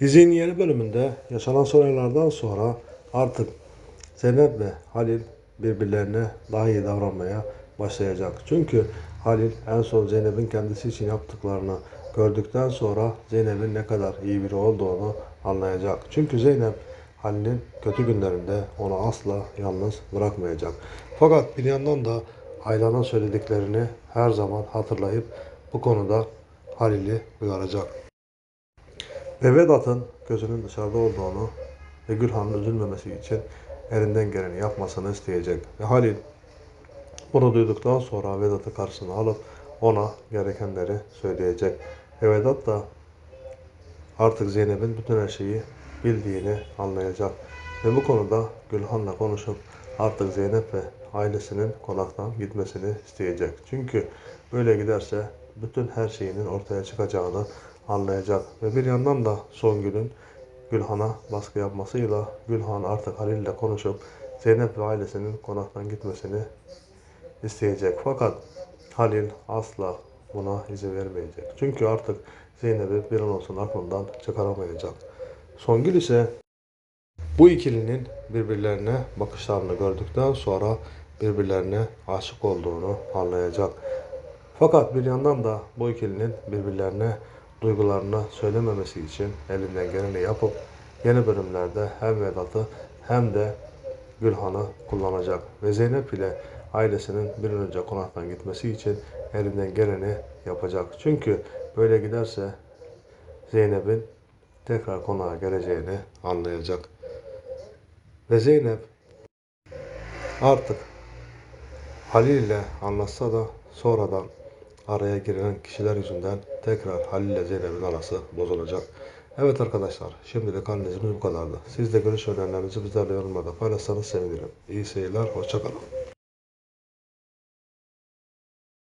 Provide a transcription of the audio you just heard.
Dizinin yeni bölümünde yaşanan olaylardan sonra artık Zeynep ve Halil birbirlerine daha iyi davranmaya başlayacak. Çünkü Halil en son Zeynep'in kendisi için yaptıklarını gördükten sonra Zeynep'in ne kadar iyi biri olduğunu anlayacak. Çünkü Zeynep Halil'in kötü günlerinde onu asla yalnız bırakmayacak. Fakat bir yandan da Aylan'ın söylediklerini her zaman hatırlayıp bu konuda Halil'i uyaracak. Ve Vedat'ın gözünün dışarıda olduğunu ve Gülhan'ın üzülmemesi için elinden geleni yapmasını isteyecek. Ve Halil bunu duyduktan sonra Vedat'ı karşısına alıp ona gerekenleri söyleyecek. Ve Vedat da artık Zeynep'in bütün her şeyi bildiğini anlayacak. Ve bu konuda Gülhan'la konuşup artık Zeynep ve ailesinin konaktan gitmesini isteyecek. Çünkü böyle giderse bütün her şeyinin ortaya çıkacağını anlayacak. Ve bir yandan da Songül'ün Gülhan'a baskı yapmasıyla Gülhan artık Halil'le konuşup Zeynep ve ailesinin konaktan gitmesini isteyecek. Fakat Halil asla buna izin vermeyecek. Çünkü artık Zeynep'i bir an olsun aklından çıkaramayacak. Songül ise bu ikilinin birbirlerine bakışlarını gördükten sonra birbirlerine aşık olduğunu anlayacak. Fakat bir yandan da bu ikilinin birbirlerine duygularını söylememesi için elinden geleni yapıp yeni bölümlerde hem Vedat'ı hem de Gülhan'ı kullanacak. Ve Zeynep ile ailesinin bir an önce konaktan gitmesi için elinden geleni yapacak. Çünkü böyle giderse Zeynep'in tekrar konağa geleceğini anlayacak. Ve Zeynep artık Halil ile anlaşsa da sonradan araya giren kişiler yüzünden tekrar Halil ile Zeynep'in arası bozulacak. Evet arkadaşlar şimdilik analizimiz bu kadardı. Siz de görüş önerilerinizi bizlerle yorumlarda paylaşsanız sevinirim. İyi seyirler, hoşçakalın.